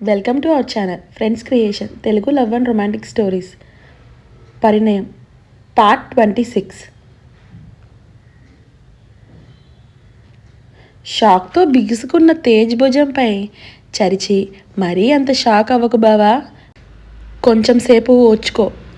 Welcome to our channel friends creation Telugu love and romantic stories Parinayam part twenty six షాక్తో బిగుసుకున్న తేజ్ భుజంపై చరిచి మరీ అంత షాక్ అవ్వకు బావా? కొంచెం సేపు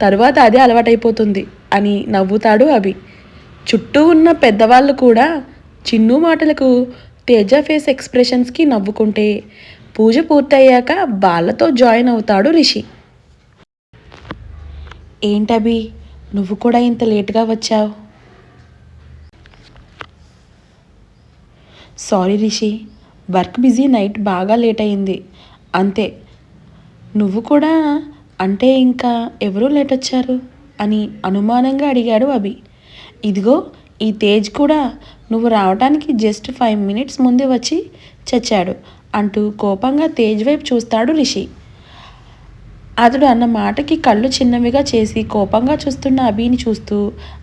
తరువాత అదే అలవాటైపోతుంది అని నవ్వుతాడు అభి. చుట్టూ ఉన్న పెద్దవాళ్ళు కూడా చిన్ను మాటలకు తేజ ఫేస్ ఎక్స్ప్రెషన్స్కి నవ్వుకుంటే పూజ పూర్తయ్యాక వాళ్ళతో జాయిన్ అవుతాడు రిషి. ఏంటబి నువ్వు కూడా ఇంత లేట్గా వచ్చావు. Sorry Rishi work busy night బాగా లేట్ అయింది. అంతే. నువ్వు కూడా అంటే ఇంకా ఎవరూ లేట్ వచ్చారు? అని అనుమానంగా అడిగాడు అభి. ఇదిగో ఈ తేజ్ కూడా నువ్వు రావడానికి జస్ట్ ఫైవ్ మినిట్స్ ముందే వచ్చి చచ్చాడు. అంటూ కోపంగా తేజ్ వైపు చూస్తాడు రిషి. అతడు అన్న మాటకి కళ్ళు చిన్నవిగా చేసి కోపంగా చూస్తున్న అభిని చూస్తూ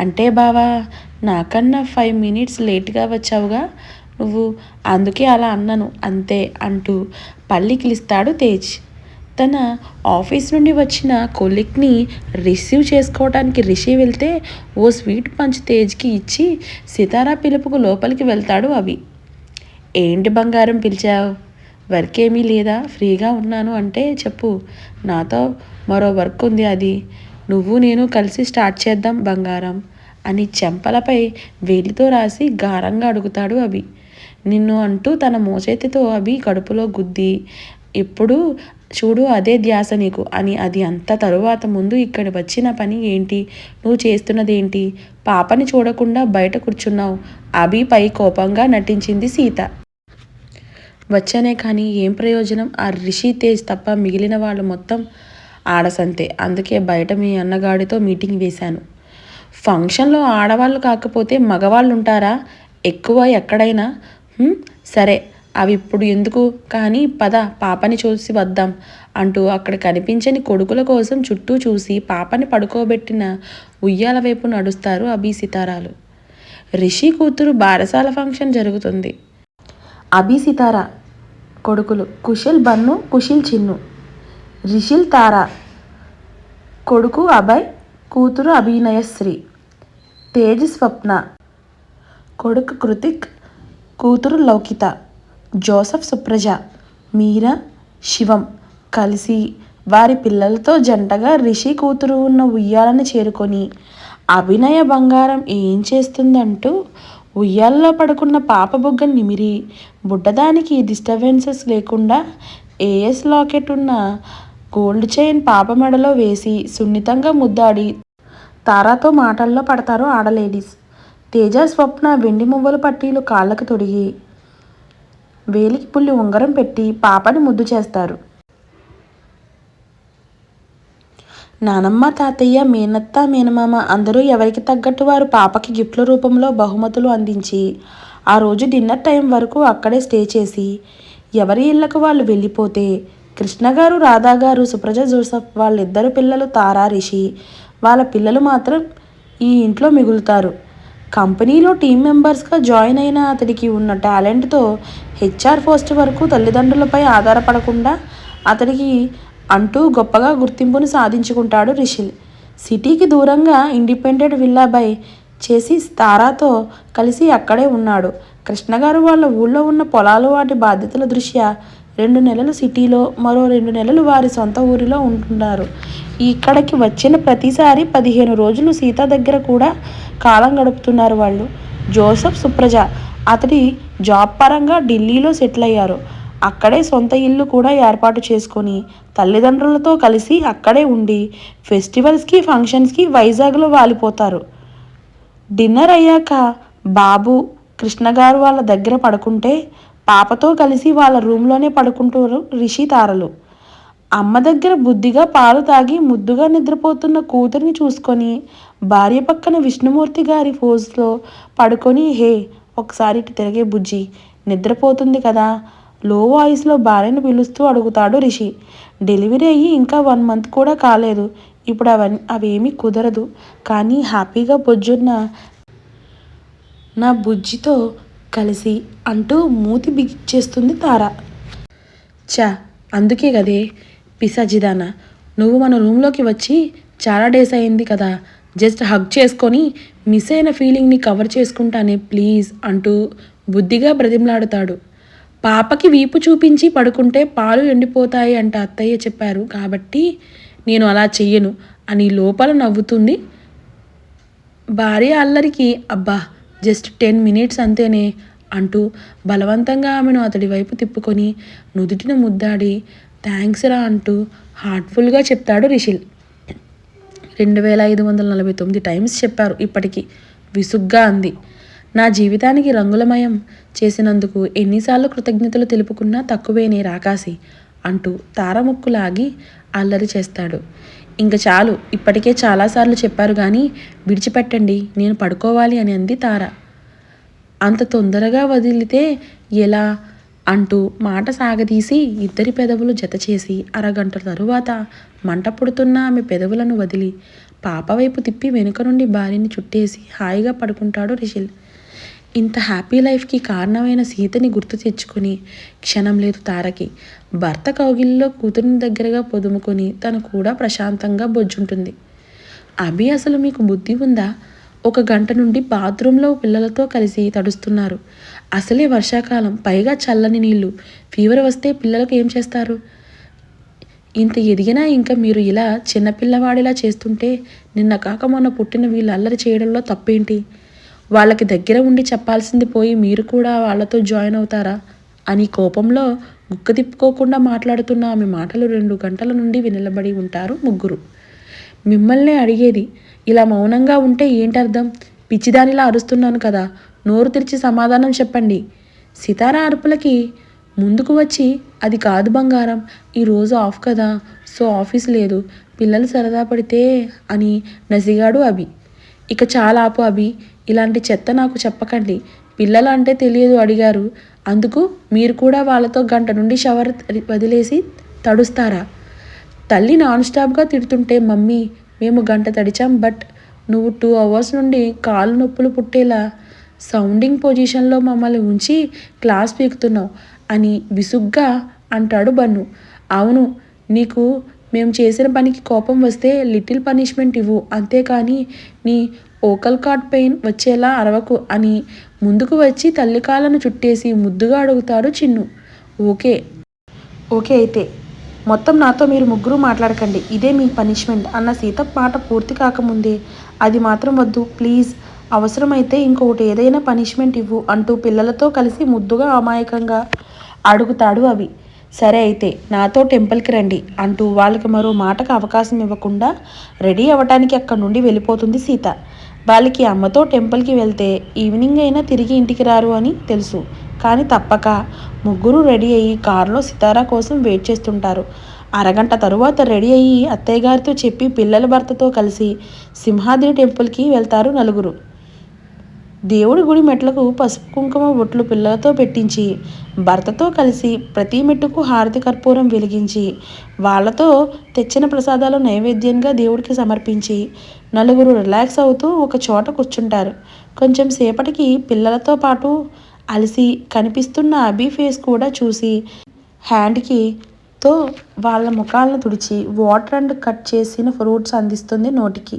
అంటే బావా నాకన్నా ఫైవ్ మినిట్స్ లేట్గా వచ్చావుగా. నువ్వు అందుకే అలా అన్నాను అంతే అంటూ పల్లికిలిస్తాడు తేజ్. తన ఆఫీస్ నుండి వచ్చిన కొలిక్ని రిసీవ్ చేసుకోవడానికి రిషి వెళ్తే ఓ స్వీట్ పంచ్ తేజ్కి ఇచ్చి సితారా పిలుపుకు లోపలికి వెళ్తాడు అవి ఏంటి బంగారం పిలిచావు? వర్క్ ఏమీ లేదా? ఫ్రీగా ఉన్నాను అంటే చెప్పు. నాతో మరో వర్క్ ఉంది అది. నువ్వు నేను కలిసి స్టార్ట్ చేద్దాం బంగారం అని చెంపలపై వేలితో రాసి గారంగా అడుగుతాడు అభి. నిన్ను అంటూ తన మోచేతితో అభి కడుపులో గుద్ది ఎప్పుడు చూడు అదే ధ్యాస నీకు అని అది అంత తరువాత ముందు ఇక్కడ వచ్చిన పని ఏంటి? నువ్వు చేస్తున్నదేంటి? పాపని చూడకుండా బయట కూర్చున్నావు. అభిపై కోపంగా నటించింది సీత. వచ్చానే కానీ ఏం ప్రయోజనం? ఆ రిషి తేజ్ తప్ప మిగిలిన వాళ్ళు మొత్తం ఆడసంతే. అందుకే బయట మీ అన్నగాడితో మీటింగ్ వేశాను. ఫంక్షన్లో ఆడవాళ్ళు కాకపోతే మగవాళ్ళు ఉంటారా ఎక్కువ ఎక్కడైనా? సరే అవి ఇప్పుడు ఎందుకు? కానీ పద పాపని చూసి వద్దాం అంటూ అక్కడ కనిపించని కొడుకుల కోసం చుట్టూ చూసి పాపని పడుకోబెట్టిన ఉయ్యాల వైపు నడుస్తారు అభి సితారాలు. రిషి కూతురు బారసాల ఫంక్షన్ జరుగుతుంది. అభి సితారా కొడుకులు. కుషిల్ బన్ను కుషిల్ చిన్ను. రిషిల్ తారా. కొడుకు అభయ్ కూతురు అభినయశ్రీ. తేజ్ స్వప్న. కొడుకు కృతిక్ కూతురు లౌకిత. జోసఫ్ సుప్రజ. మీరా శివం. కలిసి వారి పిల్లలతో జంటగా రిషి కూతురు ఉన్న ఉయ్యాలను చేరుకొని అభినయ బంగారం ఏం చేస్తుందంటూ ఉయ్యాల్లో పడుకున్న పాప బొగ్గ నిమిరి. బుడ్డదానికి డిస్టర్బెన్సెస్ లేకుండా ఏఎస్ లాకెట్ ఉన్న గోల్డ్ చైన్ పాప మెడలో వేసి సున్నితంగా ముద్దాడి. తారాతో మాటల్లో పడతారు ఆడలేడీస్ తేజ స్వప్న వెండి మువ్వల పట్టీలు కాళ్ళకు తొడిగి వేలికి పుల్లి ఉంగరం పెట్టి పాపని ముద్దు చేస్తారు. నానమ్మ తాతయ్య మేనత్త మేనమామ అందరూ ఎవరికి తగ్గట్టు వారు పాపకి గిఫ్ట్ల రూపంలో బహుమతులు అందించి ఆ రోజు డిన్నర్ టైం వరకు అక్కడే స్టే చేసి ఎవరి ఇళ్ళకు వాళ్ళు వెళ్ళిపోతే కృష్ణ గారు రాధా గారు సుప్రజ జోసఫ్ వాళ్ళిద్దరు పిల్లలు తారా రిషి వాళ్ళ పిల్లలు మాత్రం ఈ ఇంట్లో మిగులుతారు. కంపెనీలో టీం మెంబర్స్గా జాయిన్ అయిన అతడికి ఉన్న టాలెంట్తో హెచ్ఆర్ పోస్ట్ వరకు తల్లిదండ్రులపై ఆధారపడకుండా అతడికి అంటూ గొప్పగా గుర్తింపును సాధించుకుంటాడు రిషిల్ సిటీకి దూరంగా ఇండిపెండెంట్ విల్లాబై చేసి తారాతో కలిసి అక్కడే ఉన్నాడు. కృష్ణగారు వాళ్ళ ఊళ్ళో ఉన్న పొలాలు వాటి బాధ్యతల దృష్ట్యా రెండు నెలలు సిటీలో మరో రెండు నెలలు వారి సొంత ఊరిలో ఉంటున్నారు. ఇక్కడికి వచ్చిన ప్రతిసారి పదిహేను రోజులు సీత దగ్గర కూడా కాలం గడుపుతున్నారు వాళ్ళు. జోసఫ్ సుప్రజ. అతడి జాబ్ పరంగా ఢిల్లీలో సెటిల్ అయ్యారు. అక్కడే సొంత ఇల్లు కూడా ఏర్పాటు చేసుకొని తల్లిదండ్రులతో కలిసి అక్కడే ఉండి ఫెస్టివల్స్కి ఫంక్షన్స్కి వైజాగ్లో వాలిపోతారు. డిన్నర్ అయ్యాక బాబు కృష్ణగారు వాళ్ళ దగ్గర పడుకుంటే పాపతో కలిసి వాళ్ళ రూమ్లోనే పడుకుంటారు రిషి తారలు. అమ్మ దగ్గర బుద్ధిగా పాలు తాగి ముద్దుగా నిద్రపోతున్న కూతురిని చూసుకొని భార్య పక్కన విష్ణుమూర్తి గారి ఫోజ్లో పడుకొని హే ఒకసారి తిరిగే బుజ్జి నిద్రపోతుంది కదా లో వాయిస్లో భార్యను పిలుస్తూ అడుగుతాడు రిషి. డెలివరీ అయ్యి ఇంకా వన్ మంత్ కూడా కాలేదు. ఇప్పుడు అవన్నీ అవేమీ కుదరదు. కానీ హ్యాపీగా పొద్దున్న నా బుజ్జితో కలిసి అంటూ మూతి బిగిచ్చేస్తుంది తార. చా అందుకే కదే పిసాజిదానా నువ్వు మన రూమ్లోకి వచ్చి చాలా డేస్ అయింది కదా. జస్ట్ హగ్ చేసుకొని మిస్ అయిన ఫీలింగ్ని కవర్ చేసుకుంటానే ప్లీజ్ అంటూ బుద్ధిగా బ్రతిమలాడుతాడు. పాపకి వీపు చూపించి పడుకుంటే పాలు ఎండిపోతాయి అంట అత్తయ్య చెప్పారు. కాబట్టి నేను అలా చెయ్యను అని లోపల నవ్వుతుంది. భార్య అల్లరికి అబ్బా జస్ట్ టెన్ మినిట్స్ అంతేనే అంటూ బలవంతంగా ఆమెను అతడి వైపు తిప్పుకొని నుదుటిన ముద్దాడి థ్యాంక్స్ రా అంటూ హార్ట్ఫుల్గా చెప్తాడు రిషిల్. రెండు వేల ఐదు వందల నలభై తొమ్మిది టైమ్స్ చెప్పారు ఇప్పటికీ. విసుగ్గా అంది. నా జీవితానికి రంగులమయం చేసినందుకు ఎన్నిసార్లు కృతజ్ఞతలు తెలుపుకున్నా తక్కువేనే రాకాసి అంటూ తారముక్కు లాగి అల్లరి చేస్తాడు. ఇంక చాలు ఇప్పటికే చాలాసార్లు చెప్పారు కానీ విడిచిపెట్టండి నేను పడుకోవాలి అని అంది తార. అంత తొందరగా వదిలితే ఎలా? అంటూ మాట సాగదీసి ఇద్దరి పెదవులు జతచేసి అరగంట తరువాత మంట పుడుతున్న ఆమె పెదవులను వదిలి పాప వైపు తిప్పి వెనుక నుండి భార్యని చుట్టేసి హాయిగా పడుకుంటాడు రిషిల్. ఇంత హ్యాపీ లైఫ్కి కారణమైన సీతని గుర్తు తెచ్చుకొని క్షణం లేదు తారకి. భర్త కౌగిల్లో కూతురిని దగ్గరగా పొదుముకొని తను కూడా ప్రశాంతంగా బొజ్జుంటుంది. అభి అసలు మీకు బుద్ధి ఉందా? ఒక గంట నుండి బాత్రూంలో పిల్లలతో కలిసి తడుస్తున్నారు. అసలే వర్షాకాలం పైగా చల్లని నీళ్ళు. ఫీవర్ వస్తే పిల్లలకు ఏం చేస్తారు? ఇంత ఎదిగినా ఇంకా మీరు ఇలా చిన్నపిల్లవాడిలా చేస్తుంటే నిన్న కాక మొన్న పుట్టిన వీళ్ళు అల్లరి చేయడంలో తప్పేంటి? వాళ్ళకి దగ్గర ఉండి చెప్పాల్సింది పోయి మీరు కూడా వాళ్ళతో జాయిన్ అవుతారా? అని కోపంలో గుక్క తిప్పుకోకుండా మాట్లాడుతున్న ఆమె మాటలు రెండు గంటల నుండి వినలబడి ఉంటారు ముగ్గురు. మిమ్మల్నే అడిగేది ఇలా మౌనంగా ఉంటే ఏంటర్థం? పిచ్చిదానిలా అరుస్తున్నాను కదా నోరు తెరిచి సమాధానం చెప్పండి. సితారా అరుపులకి ముందుకు వచ్చి అది కాదు బంగారం ఈరోజు ఆఫ్ కదా సో ఆఫీస్ లేదు పిల్లలు సరదా పడితే అని నసిగాడు అభి. ఇక చాలా ఆపు అభి ఇలాంటి చెత్త నాకు చెప్పకండి. పిల్లలు అంటే తెలియదు అడిగారు. అందుకు మీరు కూడా వాళ్ళతో గంట నుండి షవర్ వదిలేసి తడుస్తారా? తల్లి నాన్ స్టాప్గా తిడుతుంటే మమ్మీ మేము గంట తడిచాం బట్ నువ్వు టూ అవర్స్ నుండి కాలు నొప్పులు పుట్టేలా సౌండింగ్ పొజిషన్లో మమ్మల్ని ఉంచి క్లాస్ పీకుతున్నావు అని విసుగ్గా అంటాడు బన్ను. అవును నీకు మేము చేసిన పనికి కోపం వస్తే లిటిల్ పనిష్మెంట్ ఇవ్వు. అంతేకాని నీ ఓకల్ కార్డ్ పెయిన్ వచ్చేలా అరవకు అని ముందుకు వచ్చి తల్లి కాళ్ళను చుట్టేసి ముద్దుగా అడుగుతాడు చిన్ను. ఓకే. ఓకే అయితే. మొత్తం నాతో మీరు ముగ్గురు మాట్లాడకండి. ఇదే మీ పనిష్మెంట్ అన్న సీత మాట పూర్తి కాకముందే. అది మాత్రం వద్దు. ప్లీజ్. అవసరమైతే ఇంకొకటి ఏదైనా పనిష్మెంట్ ఇవ్వు అంటూ పిల్లలతో కలిసి ముద్దుగా అమాయకంగా అడుగుతాడు అవి. సరే అయితే నాతో టెంపుల్కి రండి అంటూ వాళ్ళకి మరో మాటకు అవకాశం ఇవ్వకుండా రెడీ అవ్వటానికి అక్కడి నుండి వెళ్ళిపోతుంది సీత. వాళ్ళకి అమ్మతో టెంపుల్కి వెళ్తే ఈవినింగ్ అయినా తిరిగి ఇంటికి రారు అని తెలుసు. కానీ తప్పక. ముగ్గురు రెడీ అయ్యి కారులో సితారా కోసం వెయిట్ చేస్తుంటారు. అరగంట తరువాత రెడీ అయ్యి అత్తయ్య గారితో చెప్పి పిల్లల భర్తతో కలిసి సింహాద్రి టెంపుల్కి వెళ్తారు నలుగురు. దేవుడి గుడి మెట్లకు పసుపు కుంకుమ బొట్లు పిల్లలతో పెట్టించి భర్తతో కలిసి ప్రతి మెట్టుకు హారతి కర్పూరం వెలిగించి వాళ్ళతో తెచ్చిన ప్రసాదాలు నైవేద్యంగా దేవుడికి సమర్పించి నలుగురు రిలాక్స్ అవుతూ ఒక చోట కూర్చుంటారు. కొంచెం సేపటికి పిల్లలతో పాటు అలసి కనిపిస్తున్న అబీ ఫేస్ కూడా చూసి హ్యాండ్కి తో వాళ్ళ ముఖాలను తుడిచి వాటర్ అండ్ కట్ చేసిన ఫ్రూట్స్ అందిస్తుంది నోటికి.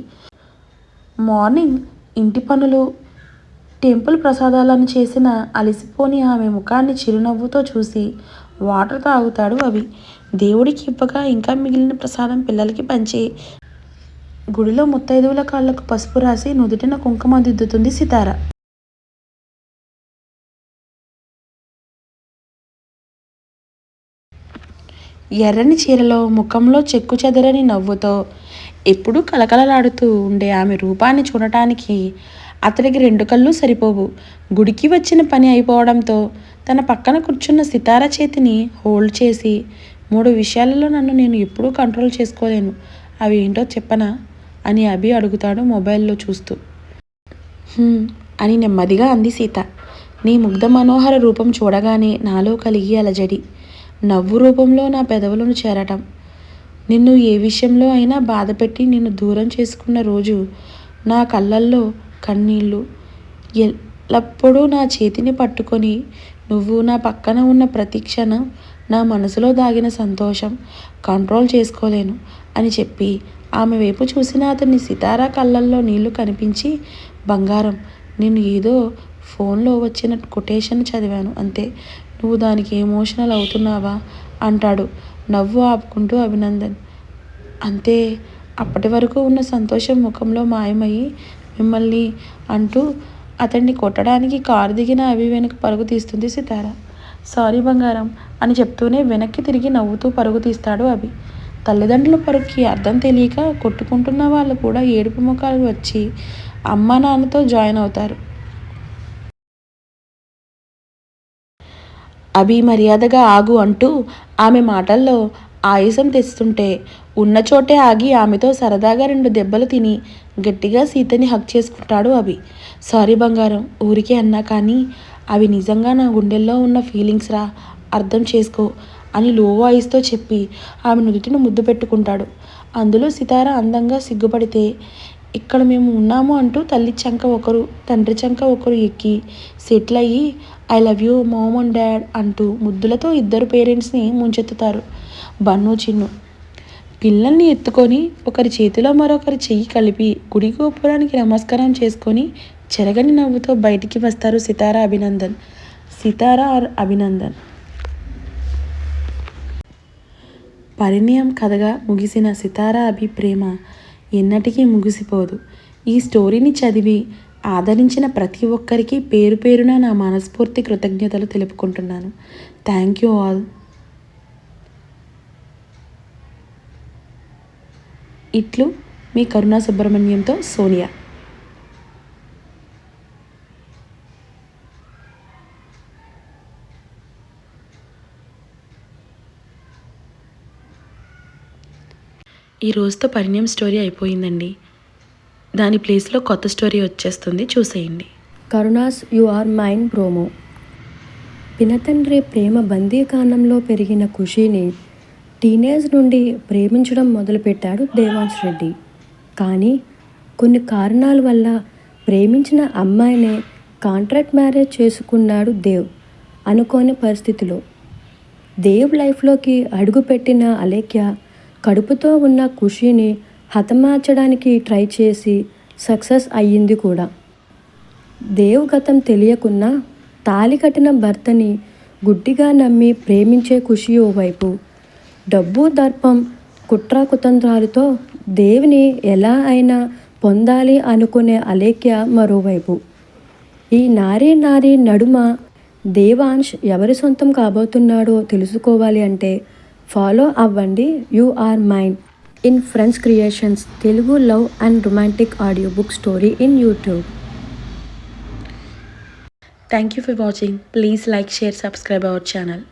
మార్నింగ్ ఇంటి పనులు టెంపుల్ ప్రసాదాలను చేసిన అలసిపోని ఆమె ముఖాన్ని చిరునవ్వుతో చూసి వాటర్ తాగుతాడు అవి. దేవుడికి ఇవ్వగా ఇంకా మిగిలిన ప్రసాదం పిల్లలకి పంచి. గుడిలో ముత్తైదువుల కాళ్ళకు పసుపు రాసి నుదుటిన కుంకుమ దిద్దుతుంది సితార. ఎర్రని చీరలో ముఖంలో చెక్కు చెదరని నవ్వుతో ఎప్పుడూ కలకలలాడుతూ ఉండే ఆమె రూపాన్ని చూడటానికి అతడికి రెండు కళ్ళు సరిపోవు. గుడికి వచ్చిన పని అయిపోవడంతో తన పక్కన కూర్చున్న సితార చేతిని హోల్డ్ చేసి మూడు విషయాలలో నన్ను నేను ఎప్పుడూ కంట్రోల్ చేసుకోలేను. అవి ఏంటో చెప్పనా? అని అభి అడుగుతాడు మొబైల్లో చూస్తూ. అని నెమ్మదిగా అంది సీత. నీ ముగ్ధ మనోహర రూపం చూడగానే నాలో కలిగి అలజడి. నవ్వు రూపంలో నా పెదవులను చేరటం. నిన్ను ఏ విషయంలో అయినా బాధపెట్టి నిన్ను దూరం చేసుకున్న రోజు నా కళ్ళల్లో కన్నీళ్ళు. ఎల్లప్పుడూ నా చేతిని పట్టుకొని నువ్వు నా పక్కన ఉన్న ప్రతి క్షణం నా మనసులో దాగిన సంతోషం కంట్రోల్ చేసుకోలేను అని చెప్పి ఆమె వైపు చూసిన అతన్ని సితారా కళ్ళల్లో నీళ్ళు కనిపించి బంగారం నేను ఏదో ఫోన్లో వచ్చిన కొటేషన్ చదివాను అంతే. నువ్వు దానికి ఎమోషనల్ అవుతున్నావా? అంటాడు నవ్వు ఆపుకుంటూ అభినందన్. అంతే. అప్పటి వరకు ఉన్న సంతోషం ముఖంలో మాయమయ్యి మిమ్మల్ని అంటూ అతన్ని కొట్టడానికి కారు దిగిన అవి వెనక పరుగు తీస్తుంది సితార. సారీ బంగారం అని చెప్తూనే వెనక్కి తిరిగి నవ్వుతూ పరుగు తీస్తాడు అభి. తల్లిదండ్రుల పరుగుకి అర్థం తెలియక కొట్టుకుంటున్న వాళ్ళు కూడా ఏడుపు ముఖాలు వచ్చి అమ్మ నాన్నతో జాయిన్ అవుతారు. అభి మర్యాదగా ఆగు అంటూ ఆమె మాటల్లో ఆయాసం తెస్తుంటే ఉన్న చోటే ఆగి ఆమెతో సరదాగా రెండు దెబ్బలు తిని గట్టిగా సీతని హక్ చేసుకుంటాడు అవి సారీ బంగారం ఊరికే అన్నా కానీ అవి నిజంగా నా గుండెల్లో ఉన్న ఫీలింగ్స్ రా అర్థం చేసుకో అని లో వాయిస్తో చెప్పి ఆమె నుదుటిని ముద్దు పెట్టుకుంటాడు. అందులో సితార అందంగా సిగ్గుపడితే ఇక్కడ మేము ఉన్నాము అంటూ తల్లి చంక ఒకరు తండ్రి చంక ఒకరు ఎక్కి సెటిల్ అయ్యి I love you mom and dad అంటూ ముద్దులతో ఇద్దరు పేరెంట్స్ని ముంచెత్తుతారు బన్ను చిన్ను. పిల్లల్ని ఎత్తుకొని ఒకరి చేతిలో మరొకరి చెయ్యి కలిపి గుడి గోపురానికి నమస్కారం చేసుకొని చెరగని నవ్వుతో బయటికి వస్తారు సితారా అభినందన్. సితారా ఆర్ అభినందన్. పరిణయం కథగా ముగిసిన సితారా అభి ప్రేమ ఎన్నటికీ ముగిసిపోదు. ఈ స్టోరీని చదివి ఆదరించిన ప్రతి ఒక్కరికి పేరు పేరున నా మనస్ఫూర్తి కృతజ్ఞతలు తెలుపుకుంటున్నాను. Thank you all. ఇట్లు మీ కరుణా సుబ్రహ్మణ్యంతో సోనియా. ఈ రోజుతో పరిణయం స్టోరీ అయిపోయిందండి. దాని ప్లేస్లో కొత్త స్టోరీ వచ్చేస్తుంది. చూసేయండి. Karuna's you are mine promo. పినతండ్రి ప్రేమ బందీకాండంలో పెరిగిన ఖుషీని టీనేజ్ నుండి ప్రేమించడం మొదలుపెట్టాడు దేవాంశ్ రెడ్డి. కానీ కొన్ని కారణాల వల్ల ప్రేమించిన అమ్మాయినే కాంట్రాక్ట్ మ్యారేజ్ చేసుకున్నాడు దేవ్ అనుకోని పరిస్థితిలో. దేవ్ లైఫ్లోకి అడుగుపెట్టిన అలేఖ్య కడుపుతో ఉన్న ఖుషీని హతమార్చడానికి ట్రై చేసి సక్సెస్ అయ్యింది కూడా. దేవ్ గతం తెలియకున్నా తాలి కట్టిన భర్తని గుడ్డిగా నమ్మి ప్రేమించే ఖుషి ఓవైపు డబ్బు దర్పం కుట్ర కుతంత్రాలతో దేవిని ఎలా అయినా పొందాలి అనుకునే అలేఖ్య మరోవైపు. ఈ నారీ నారీ నడుమ దేవాంశ్ ఎవరి సొంతం కాబోతున్నాడో తెలుసుకోవాలి అంటే ఫాలో అవ్వండి. You are mine in friends creations Telugu love and romantic audio book story in YouTube thank you for watching please like share subscribe our channel